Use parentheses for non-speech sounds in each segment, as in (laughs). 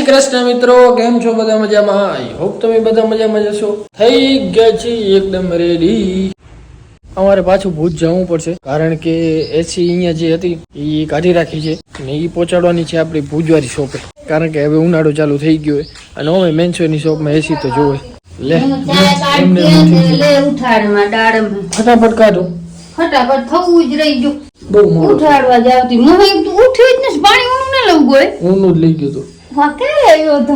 શ્રી કૃષ્ણ મિત્રો કેમ છો બધા મજામાં? આઈ હોપ તમે બધા મજામાં જશો થઈ ગયા છે એકદમ રેડી અમારે પાછું ભૂજ જવું પડશે કારણ કે એસી અહીંયા જે હતી એ કાઢી રાખી છે. ને એ પહોંચાડવાની છે આપણી ભુજવારી શોપે કારણ કે હવે ઉનાળો ચાલુ થઈ ગયો અને અમે મેન્સોની શોપમાં એસી તો જોવે. લે ફટાફટ કાઢો. ફટાફટ થવું જ રહી ગયું. બહુ ઉઠાડવા જાવતી મોહ તો જ ને પાણી ઊનું ના લઉં ગોય ઊનું જ લઈ ગયું હતું વાકે (laughs) આવ્યો તો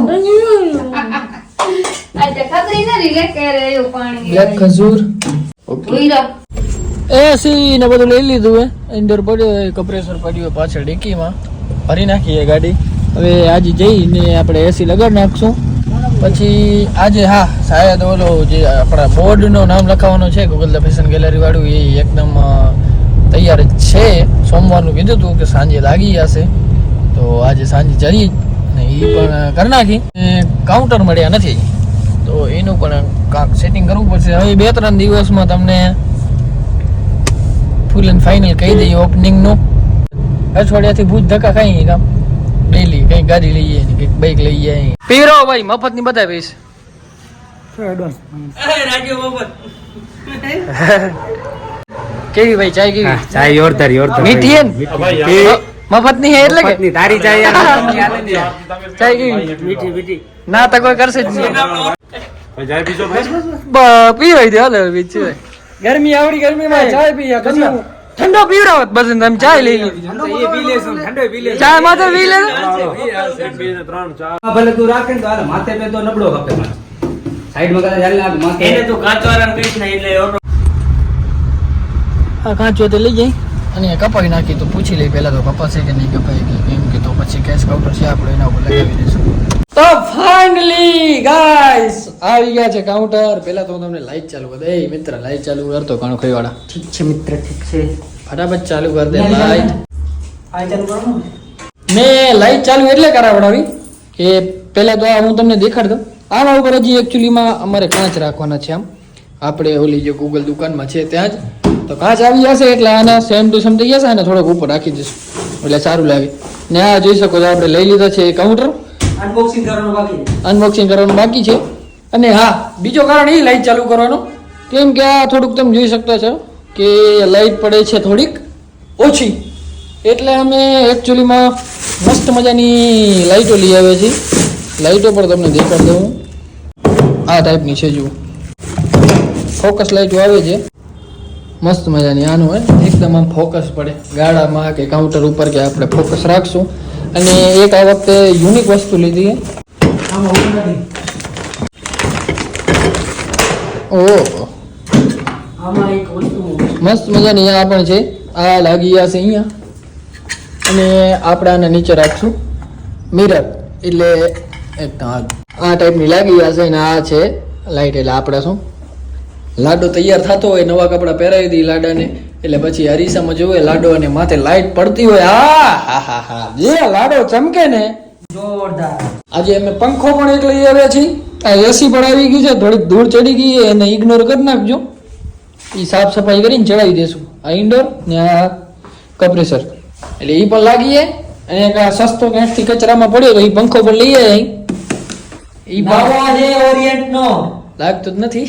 આજે ખતરી નથી લે કે રે એવું પાણી બ્લેક ખજૂર. ઓકે. એસી ને બધું લઈ લીધું હે. અંદર પડ્યો કમ્પ્રેસર પડ્યું પાછળ ડીકીમાં ભરી નાખીએ ગાડી. હવે આજે જઈને આપણે એસી લગાડી નાખશું. પછી આજે હા શાયદ ઓલો જે આપણા બોર્ડનું નામ લખાવવાનું છે ગૂગલ ધ ફેશન ગેલેરી વાળું એ એકદમ તૈયાર છે. સોમવારનું કીધું હતું કે સાંજે લાગી જશે. તો આજે સાંજે જઈ ને એ પણ કરી નાખી. કાઉન્ટર મળ્યા નથી. તો એનું પણ કાંક સેટિંગ કરવું પડશે. હવે બે ત્રણ દિવસમાં તમને ફૂલ એન્ડ ફાઇનલ કહી દઈએ ઓપનિંગનું. અઠવાડિયાથી ભૂજ ધક્કા ખાઈ કામ ડેલી કંઈક ગાડી લઈએ ને કંઈક બાઈક લઈએ પીરો ભાઈ મફતની બધા પૈસા. (laughs) કેવી ભાઈ ચાય કેવી? ચાય યોરદાર યોરદાર મીઠી ને? મફતની હે એટલે કે? ચાય કેવી મીઠી મીઠી. ના તો કોઈ કરશે જ નહીં. જાય બીજો ભાઈ? બ- પીવાય દે હાલે બીજું ગરમી આવડી ગરમી માં ચાય પીયા કશું ઠંડો પીવડાવત બસ તમે ચાય લઈ લીધી એ પી લેશું ઠંડો પી લેશું ચાય માથે પી લે. ભલે તું રાખે તો હાલે માથે પે તો નબળો ખપે સાઈડમાં કદાચ માથે. એને તું કાચવારાને કહીશ ને એટલે કાંચો તે લઈ જઈ અને કપાઈ નાખી તો પૂછી લઈ પહેલાં તો કપાશે કે નહીં કપાય કે કેમ કે તો પછી કેશ કાઉન્ટર છે આપણે એના ઉપર લગાવી દઈશું. તો ફાઇનલી ગાઈસ આવી ગયા છે કાઉન્ટર પેલા તો હું તમને લાઈટ ચાલુ કરી દે મિત્ર લાઈટ ચાલુ કરતો ઘણો ખઈવાળા ઠીક છે મિત્ર ઠીક છે. ફટાફટ ચાલુ કરી દે લાઈટ આ ચાલુ કરો મેં લાઈટ ચાલુ એટલે કરાવડાવી કે પહેલા તો હું તમને દેખાડ દઉં. આના ઉપર હજી એકચ્યુઅલીમાં અમારે કાચ રાખવાના છે આમ. આપણે ઓલી જે ગૂગલ દુકાનમાં છે ત્યાં જ તો કાચ આવી જશે એટલે આના સેમ ટુ સેમ થઈ જશે અને થોડોક ઉપર રાખી દઈશું. એટલે સારું લાગે. ને આ જોઈ શકો છો આપણે લઈ લીધા છે કાઉન્ટર અનબોક્સિંગ કરવાનું બાકી છે. અનબોક્સિંગ કરવાનું બાકી છે. અને હા બીજો કારણ એ લાઈટ ચાલુ કરવાનું. કેમ કે આ થોડુંક તમે જોઈ શકતા છો કે લાઈટ પડે છે થોડીક ઓછી. એટલે અમે એકચ્યુઅલીમાં મસ્ત મજાની લાઈટો લઈ આવ્યા છીએ. લાઈટો પણ તમને દેખાડી દઉં. આ ટાઈપની છે જુઓ. ફોકસ લાઈટો આવે છે. મસ્ત મજાની. આનું હોય એકદમ આમ ફોકસ પડે. ગાડામાં કે કાઉન્ટર ઉપર કે આપણે ફોકસ રાખશું. અને એક આ વખતે યુનિક વસ્તુ લીધી ઓહ. મસ્ત મજાની અહીંયા પણ છે. આ લાગી ગયા છે અહીંયા. અને આપણે આને નીચે રાખશું. મિરર એટલે એક આ આ ટાઈપની લાગી ગયા છે અને આ છે લાઈટ એટલે આપણે શું? લાડો તૈયાર થતો હોય નવા કપડાં પહેરાવી દઈએ લાડાને. એટલે પછી અરીસામાં જોવે લાડો અને માથે લાઈટ પડતી હોય. આ હા હા હા. જે લાડો ચમકે ને જોરદાર. આજે અમે પંખો પણ એક લઈ આવ્યા છીએ. આ એસી પણ આવી ગયું છે થોડીક ધૂળ ચડી ગઈ એને ઇગ્નોર કરી નાખજો. એ સાફ સફાઈ કરીને ચડાવી દેશું. આ ઇન્ડોર ને આ કમ્પ્રેસર એટલે એ પણ લાગીએ. અને આ સસ્તો ક્યાંકથી કચરામાં પડ્યો તો એ પંખો પણ લઈ આવ્યા. ઈ ભાવ છે ઓરિયન્ટ નો જ નથી.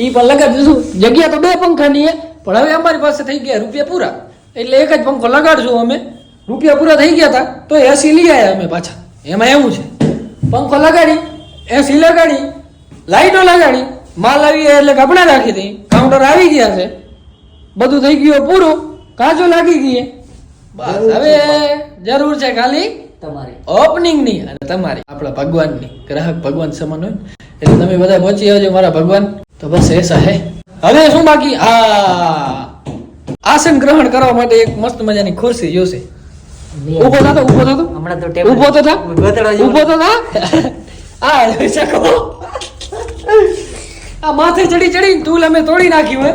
ઈ પણ લગાડી દઈશું જગ્યા તો બે પંખાની છે પણ હવે અમારી પાસે થઈ ગયા રૂપિયા પૂરા. એટલે એક જ પંખો લગાડશું અમે. રૂપિયા પૂરા થઈ ગયા હતા તો એસી લઈ આવ્યા અમે પાછા. એમાં એવું છે. પંખો લગાડી એસી લગાડી લાઇટો લગાડી માલ આવી એટલે કપડા રાખી દઈ. કાઉન્ટર આવી ગયા છે. બધું થઈ ગયું પૂરું. કાચો લાગી ગઈ બસ હવે જરૂર છે ખાલી તમારી. ઓપનિંગની અને તમારી. આપણા ભગવાનની. ગ્રાહક ભગવાન સમાન હોય એટલે તમે બધા પહોંચી આવજો મારા ભગવાન. તો બસ એસા હે હવે શું બાકી? આ આસન ગ્રહણ કરવા માટે એક મસ્ત મજાની ખુરશી જોશે ઊભો થતો ઊભો થતો હમણાં તો ટેબલ ઊભો તો થા. ઊભો તો થા. આ શકો. આ માથે ચડી ચડી ટૂલ અમે તોડી નાખ્યું હોય.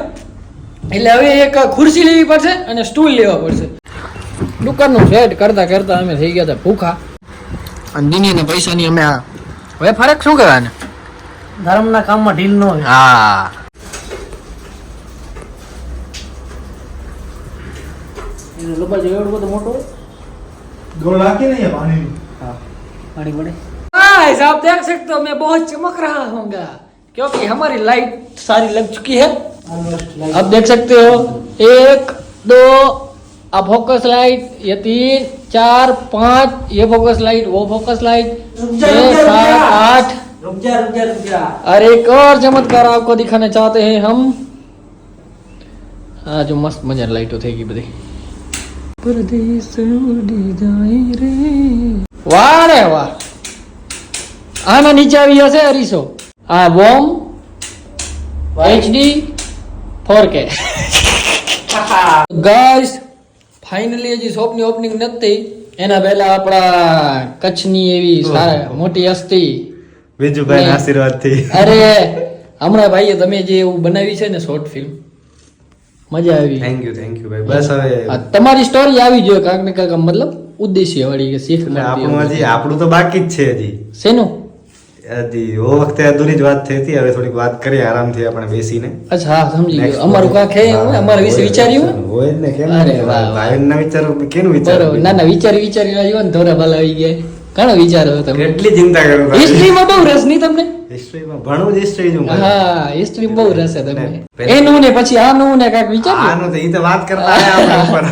એટલે હવે એક ખુરશી લેવી પડશે અને સ્ટૂલ લેવા પડશે. દુકાનનું સેટ કરતા કરતા અમે થઈ ગયા હતા ભૂખા. અને દિનીને પૈસાની અમે આ હવે ફરક શું કહેવાય ને ધર્મના કામમાં ઢીલ ન હોય હા એનો લોબા જેવડો બધો મોટો હોય ગોળ રાખી ને અહીંયા પાણીની હા बड़े बड़े गाइस आप देख सकते हो मैं बहुत चमक रहा हूँगा क्योंकि हमारी लाइट सारी लग चुकी है आप देख सकते हो एक दो अब फोकस लाइट ये तीन चार पाँच ये फोकस लाइट वो फोकस लाइट छह सात आठ रुक जा रुक जा रुक जा और एक और चमत्कार आपको दिखाना चाहते हैं हम આ જો મસ્ત મજાની લાઈટો થઈ ગઈ બધી પરદેશ ઉડી જાય રે વાહ રે વાહ આના નીચે આવી જશે અરીસો આ બોમ HD four K guys finally હજી શોપની ઓપનિંગ નથી એના પહેલા આપણા કચ્છની એવી સારા મોટી હસ્તી બીજુભાઈ ને- આશીર્વાદથી અરે હમણાં ભાઈએ તમે જે એવું બનાવી છે ને શોર્ટ ફિલ્મ મજા આવી. થેન્ક યુ થેન્ક યુ ભાઈ. બસ હવે તમારી સ્ટોરી આવી જોઈએ કાંક ને કાંક મતલબ ઉદ્દેશ્ય વાળી કે શીખ આપણું હજી આપણું તો બાકી જ છે હજી. શેનું? હજી ઓ વખતે અધૂરી જ વાત થઈ હતી હવે થોડીક વાત કરીએ આરામથી આપણે બેસીને. અચ્છા હા સમજી ગયો. અમારું કાંક હે અમારા વિશે વિચાર્યું? હોય ને કેમ અરે વાહ, ભાઈ ના વિચારો કેનું વિચાર ના ના વિચાર વિચારી રહ્યો ને ધોરા બાલ આવી ગયા. ઘણો વિચારો તમે? કેટલી ચિંતા કરો હિસ્ટ્રીમાં બહુ રસ નહીં તમને? હિસ્ટ્રીમાં ઘણું જ હિસ્ટ્રી જ હા હિસ્ટ્રી બહુ રસ છે તમને. એનું ને પછી આનું ને કાંક વિચાર આનું તો એ તો વાત કરતા આવ્યા (laughs) આપણે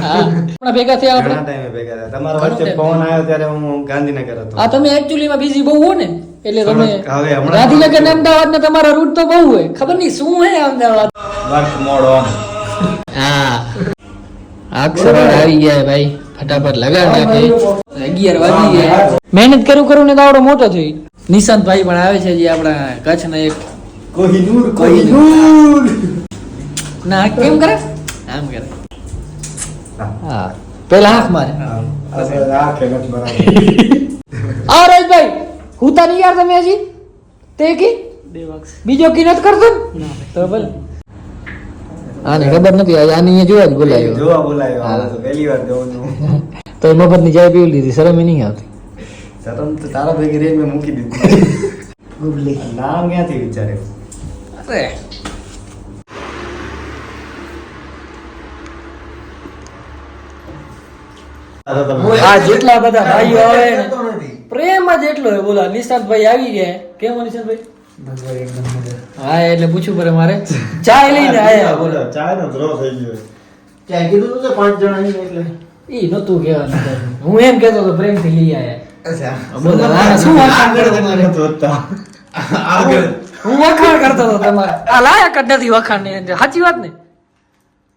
ઉપર. ભેગા થયા આપણે? ટાઈમે ભેગા થયા. તમારો વચ્ચે ફોન આવ્યો ત્યારે હું ગાંધીનગર હતો. આ તમે એકચ્યુઅલી માં બીજી બહુ હો ને. એટલે તમે ગાંધીનગર ને અમદાવાદ ને તમારા રૂટ તો બહુ હોય. ખબર નહીં શું હે અમદાવાદ? વર્ક મોડ ઓન હા. અક્ષર આવી ગયા ભાઈ. ફટાફટ લગાડ નાખે. અગિયાર વાગી ગયા. મહેનત કરું કરું ને તો મોટો થઈ નિશાંત ભાઈ પણ આવે છે જે આપણા કચ્છના એક કોહિનૂર કોહિનૂર ના કેમ કરે? આમ કરે. હા. પેલા હાથ મારે. આ (laughs) રાજભાઈ હુતા નહીં યાર તમે હજી? તે કી? બીજો કી નથી કરતો? ને? તો ભલે. આને ખબર નથી આની જોવા જ બોલાયો. જોવા બોલાયો. પહેલી વાર જોવાનું (laughs) તો એ મફતની ચાય પીવી લીધી શરમ નહીં આવતી. શરમ તો તારા ભેગી રેલ મેં મૂકી દીધી. ગુબલી. નામ ક્યાંથી વિચાર્યું? અરે. આ જેટલા બધા ભાઈઓ આવે પ્રેમ જ એટલો બોલા નિશાંતભાઈ આવી ગયા. કેમ નિશાંતભાઈ? હા એટલે પૂછ્યું પડે મારે. (laughs) ચા લઈને આયા. બોલો ચા નો ધ્રો થઈ ગયો. ત્યાં કીધું તું પાંચ જણા એટલે? ઈ નતું કહેવાનું હું એમ કહેતો તો પ્રેમથી લઈ આયા. અચ્છા. બોલો શું વખાણ કરતો હતો તમારે. આ લાયક જ નથી વખાણની સાચી વાત ને?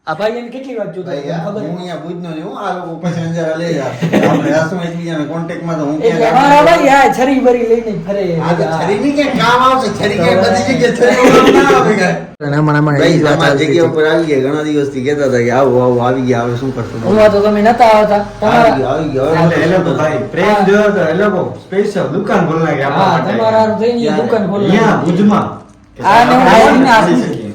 આ ભાઈ એને કેટલી વાત જોતા હું અહીંયા ભુજનો છું આ લોકો પછી અંજારા લઈ જાય આપણે આસુમાં એકબીજાના કોન્ટેક્ટમાં તો હું એટલે ક્યાંક ભાઈ આ છરી બરી લઈને ફરે. આ તો છરીની ક્યાંક કામ આવશે? છરી બધી જગ્યાએ ના આવે કે દુકાન ખોલના દુકાન ખોલી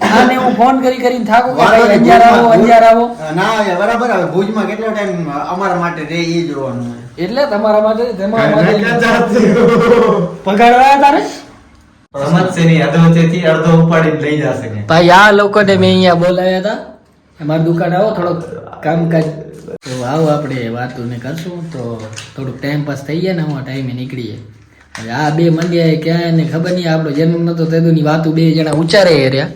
આને હું ફોન આવી શકીએ. આને હું ફોન કરી કરીને થાકું કે ભાઈ અંજાર આવો અંજાર આવો. ના બરાબર આવે ભુજમાં કેટલો ટાઈમ અમારા માટે રે એ જોવાનું એટલે તમારા માટે તમારા માટે પગાડવા તારે? સમજશે નહીં અધવચ્ચેથી અડધો ઉપાડીને લઈ જશે ભાઈ આ લોકોને મેં અહીંયા બોલાવ્યા હતા. મારી દુકાન આવો થોડોક કામકાજ. તો આવો આપણે વાતો ને કરશું. તો થોડુંક ટાઈમ પાસ થઈ જાય ને હું ટાઈમે નીકળીએ. હવે આ બે મંડ્યા ક્યાં ને ખબર નહીં આપણો જન્મ નતો તેદુની વાતો બે જણા ઉચ્ચારે રહ્યા.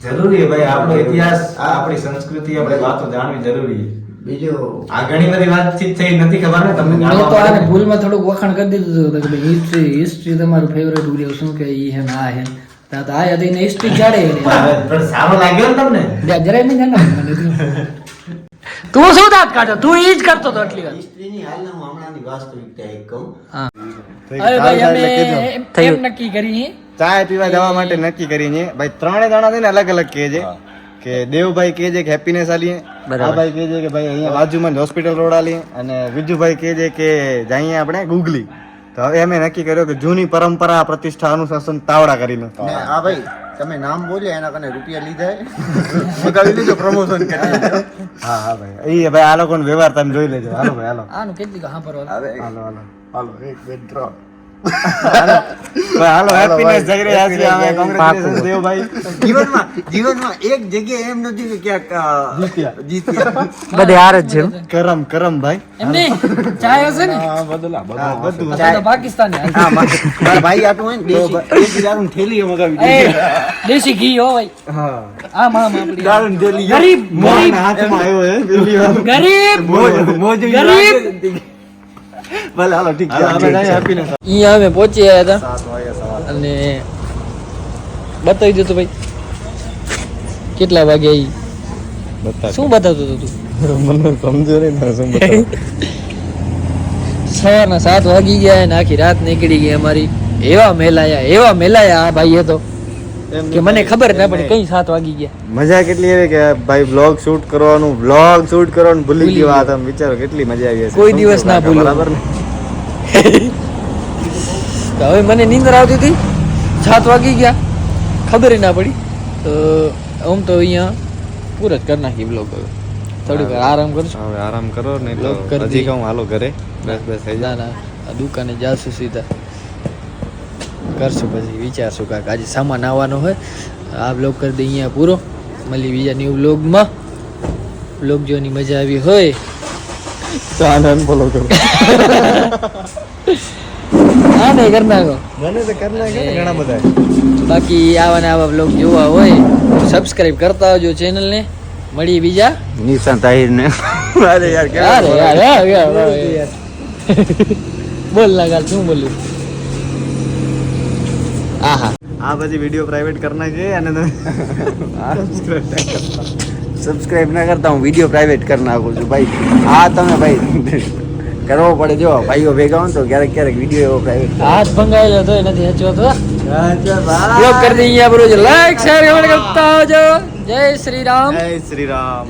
જરૂરી ભાઈ આપણો ઇતિહાસ આ આપણી સંસ્કૃતિ આપણે વાતો જાણવી જરૂરી બીજો? આ ઘણી બધી વાતચીત થઈ નથી ખબર ને તમને જાણવા તો આને ભૂલમાં થોડુંક વખાણ કરી દીધું હતું કે ભાઈ હિસ્ટ્રી હિસ્ટ્રી તમારું ફેવરેટ વિડિયો શું કે ઈ હે ના હે તા તો આ હતી ને હિસ્ટ્રી જાડે પણ સારો લાગ્યો ને તમને? જરાય નહીં જાણો મને તું. શું દાંત કાઢો? તું ઈ જ કરતો હતો એટલી વાર. હિસ્ટ્રીની હાલના હું હમણાંની વાસ્તવિકતા એક કહું. કાલ ભાઈ અમે એમ નક્કી કરી ચાય પીવા જવા માટે નક્કી કરીને ભાઈ ત્રણે જણા છે ને અલગ અલગ કહે છે. કે દેવભાઈ કહે છે કે હેપીનેસ આલીએ આ ભાઈ કહે છે કે ભાઈ અહીંયા બાજુમાં જ હોસ્પિટલ રોડ આલીએ અને વિજુભાઈ કહે છે કે જઈએ આપણે ગુગલી તો હવે અમે નક્કી કર્યો કે જૂની પરંપરા પ્રતિષ્ઠા અનુશાસન તાવડા કરીને આ ભાઈ તમે નામ બોલ્યા એના કને રૂપિયા લીધા હે? મગાવી લીધો પ્રમોશન કરી હા હા ભાઈ. એ ભાઈ આ લોકોનો વ્યવહાર તમે જોઈ લેજો. હાલો ભાઈ હાલો. આનું કેટલી હા પરવા હાલો હાલો. હાલો એક બે ત્રણ. હાલો. હેપીનેસ જઈ રહ્યા છીએ અમે કોંગ્રેચ્યુલેશન દેવભાઈ. જીવનમાં જીવનમાં એક જગ્યાએ એમ નથી કે ક્યાંક અ, જીત્યા. બધે હાર જ છે કરમ કરમ ભાઈ. એમની? ચાય હશે ને? હા બધું આ તો હા મારા ભાઈ આટલું હોય ને દેશી દેશી દારૂની મગાવી દેશી ઘી હો ભાઈ. હા. આમ આમ આપણી દારૂની થેલી ગરીબ મોહન હાથમાં આવ્યો છે ગરીબ. મોજ મોજ ગરીબ. ભલે હાલો ઠીક છે અમે જઈએ. happiness. અહીંયા અમે પહોંચી આવ્યા હતા. સાત વાગે સવારે. અને બતાવી દો તો ભાઈ કેટલા વાગે આવી શું બતાવતો હતો તું? મને સમજો નહીં ને શું સવારના સાત વાગી ગયા અને આખી રાત નીકળી ગઈ અમારી. એવા મેલાયા એવા મેલાયા આ ભાઈએ તો. કે મને ખબર ના પડી કઈ સાત વાગી ગયા. મજા કેટલી આવી કે ભાઈ બ્લોગ શૂટ કરવાનું બ્લોગ શૂટ કરવાનું ભૂલી ગયો આ તમે વિચારો કેટલી મજા આવી હશે. કોઈ દિવસ ના ભૂલું. બરાબર ને? તો હવે મને નીંદર આવતી હતી. સાત વાગી ગયા. ખબર ના પડી. તો આમ તો અહીંયા પૂરો જ કરી નાખી બ્લોગ હવે. થોડીક આરામ કરશો હવે આરામ કરો ને હજી કહું હાલો ઘરે. બસ બસ થઈ ના જાય ના દુકાને જાશું સીધા. કરશું પછી વિચારશું કાંક. આજે સામાન આવવાનો હોય આ બ્લોગ કરી દઈએ અહીંયા પૂરો. મળી બીજા ન્યૂ બ્લોગમાં બ્લોગ જોવાની મજા આવી હોય. તો આનંદ બોલો કરો. હા નહીં કરી નાખો. મને તો કરના કે ઘણા બધા. બાકી આવા ને આવા બ્લોગ જોવા હોય સબસ્ક્રાઇબ કરતા આવજો ચેનલને મળીએ બીજા. નિશાન તાહિર ને (laughs) અરે યાર યાર યાર. (laughs) બોલ ના શું બોલ્યું? આહા. આ પછી વીડિયો પ્રાઇવેટ કરના છે અને સબસ્ક્રાઇબ ના કરતા. હું વીડિયો પ્રાઇવેટ કરી નાખું છું ભાઈ. આ તમે ભાઈ કરવો પડે. જો ભાઈઓ ભેગા હોય તો ક્યારેક ક્યારેક વીડિયો એવો પ્રાઇવેટ હાથ ભંગાયેલો તો નથી હેચો તો. બ્લોગ કરી દઈએ અહીંયા બરોબર લાઈક શેર કમેન્ટ કરતા આવજો. જય શ્રી રામ. જય શ્રી રામ.